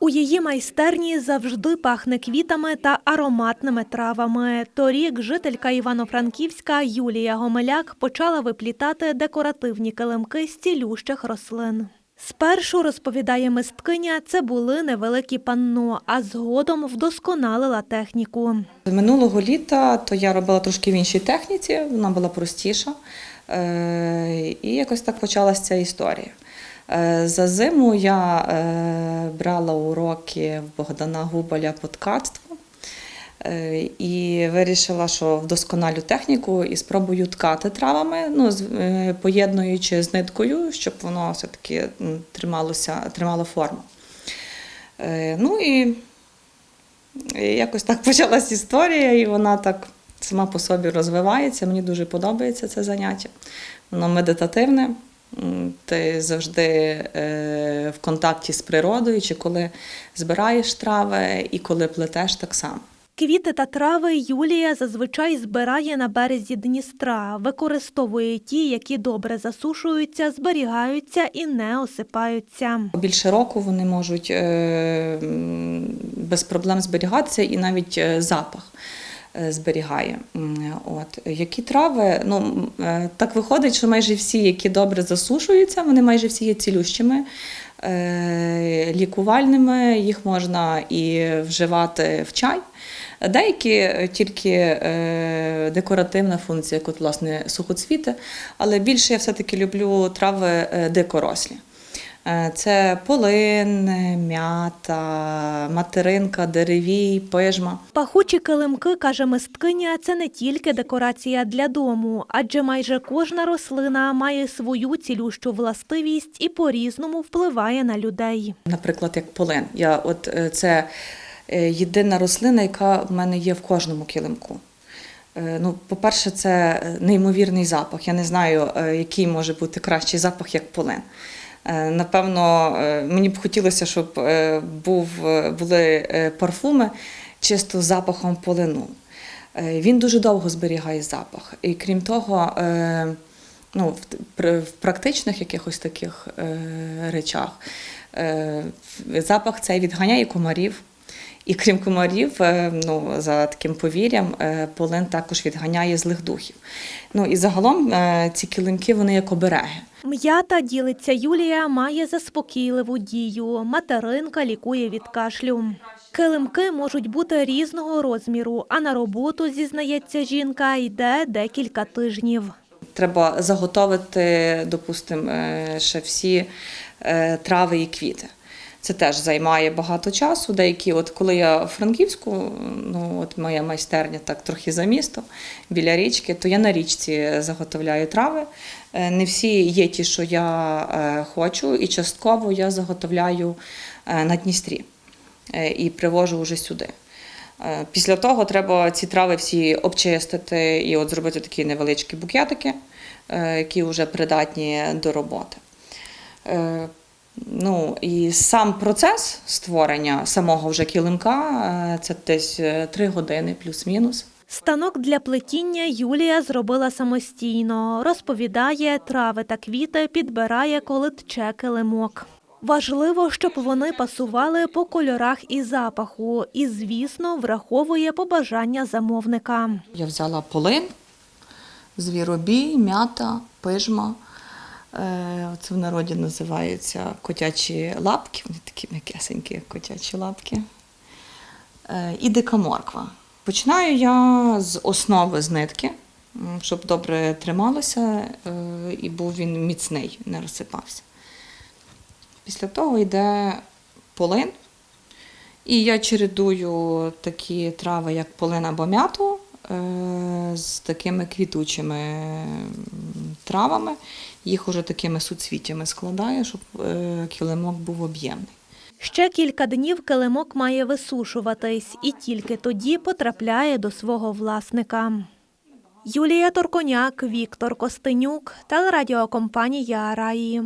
У її майстерні завжди пахне квітами та ароматними травами. Торік жителька Івано-Франківська Юлія Гомеляк почала виплітати декоративні килимки з цілющих рослин. Спершу, розповідає мисткиня, це були невеликі панно, а згодом вдосконалила техніку. Минулого літа то я робила трошки в іншій техніці, вона була простіша. Е, І якось так почалася ця історія. Е, За зиму я е, брала уроки в Богдана Губаля по ткацтву Е, і вирішила, що вдосконалю техніку і спробую ткати травами, ну, поєднуючи з ниткою, щоб воно все-таки трималося, тримало форму. Ну і якось так почалась історія, і вона так сама по собі розвивається. Мені дуже подобається це заняття. Воно медитативне. Ти завжди е, в контакті з природою, чи коли збираєш трави, і коли плетеш так само. Квіти та трави Юлія зазвичай збирає на березі Дністра, використовує ті, які добре засушуються, зберігаються і не осипаються. Більше року вони можуть е, без проблем зберігатися, і навіть е, запах зберігає. От. Які трави, ну, е, так виходить, що майже всі, які добре засушуються, вони майже всі є цілющими, е, лікувальними, їх можна і вживати в чай. Деякі е, тільки е, декоративна функція, як от, власне сухоцвіти, але більше я все-таки люблю трави е, дикорослі. Е, Це полин, м'ята, материнка, деревій, пижма. Пахучі килимки, каже мисткиня, це не тільки декорація для дому, адже майже кожна рослина має свою цілющу властивість і по-різному впливає на людей. Наприклад, як полин. Я, от, е, це е, єдина рослина, яка в мене є в кожному килимку. Ну, по-перше, це неймовірний запах. Я не знаю, який може бути кращий запах, як полин. Е, Напевно, е, мені б хотілося, щоб е, був, були парфуми чисто запахом полину. Він дуже довго зберігає запах. І крім того, ну, в, практичних якихось таких речах запах цей відганяє комарів. І крім комарів, е, ну, за таким повір'ям, е, полин також відганяє злих духів. Ну і загалом е, ці килимки вони як обереги. М'ята, ділиться Юлія, має заспокійливу дію. Материнка лікує від кашлю. Килимки можуть бути різного розміру, а на роботу, зізнається жінка, йде декілька тижнів. Треба заготовити, допустимо, ще всі трави і квіти. Це теж займає багато часу. Деякі, от коли я в Франківську, ну от моя майстерня так трохи за місто, біля річки, то я на річці заготовляю трави. Е, Не всі є ті, що я е, хочу, і частково я заготовляю е, на Дністрі і привожу вже сюди. Після того треба ці трави всі обчистити і от зробити такі невеличкі букетики, які вже придатні до роботи. Е, Ну і сам процес створення самого вже килимка е, це десь 3 години плюс-мінус. Станок для плетіння Юлія зробила самостійно. Розповідає, трави та квіти підбирає, коли тче килимок. Важливо, щоб вони пасували по кольорах і запаху, і, звісно, враховує побажання замовника. Я взяла полин, звіробій, м'ята, пижма. Е, Це в народі називаються котячі лапки, вони такі м'якесенькі, як котячі лапки. Е, І дика морква. Починаю я з основи з нитки, щоб добре трималося е, і був він міцний, не розсипався. Після того йде полин. І я чередую такі трави, як полин або м'яту, з такими квітучими травами. Їх уже такими суцвіттями складаю, щоб е, килимок був об'ємний. Ще кілька днів килимок має висушуватись і тільки тоді потрапляє до свого власника. Юлія Торконяк, Віктор Костенюк, телерадіокомпанія Раї.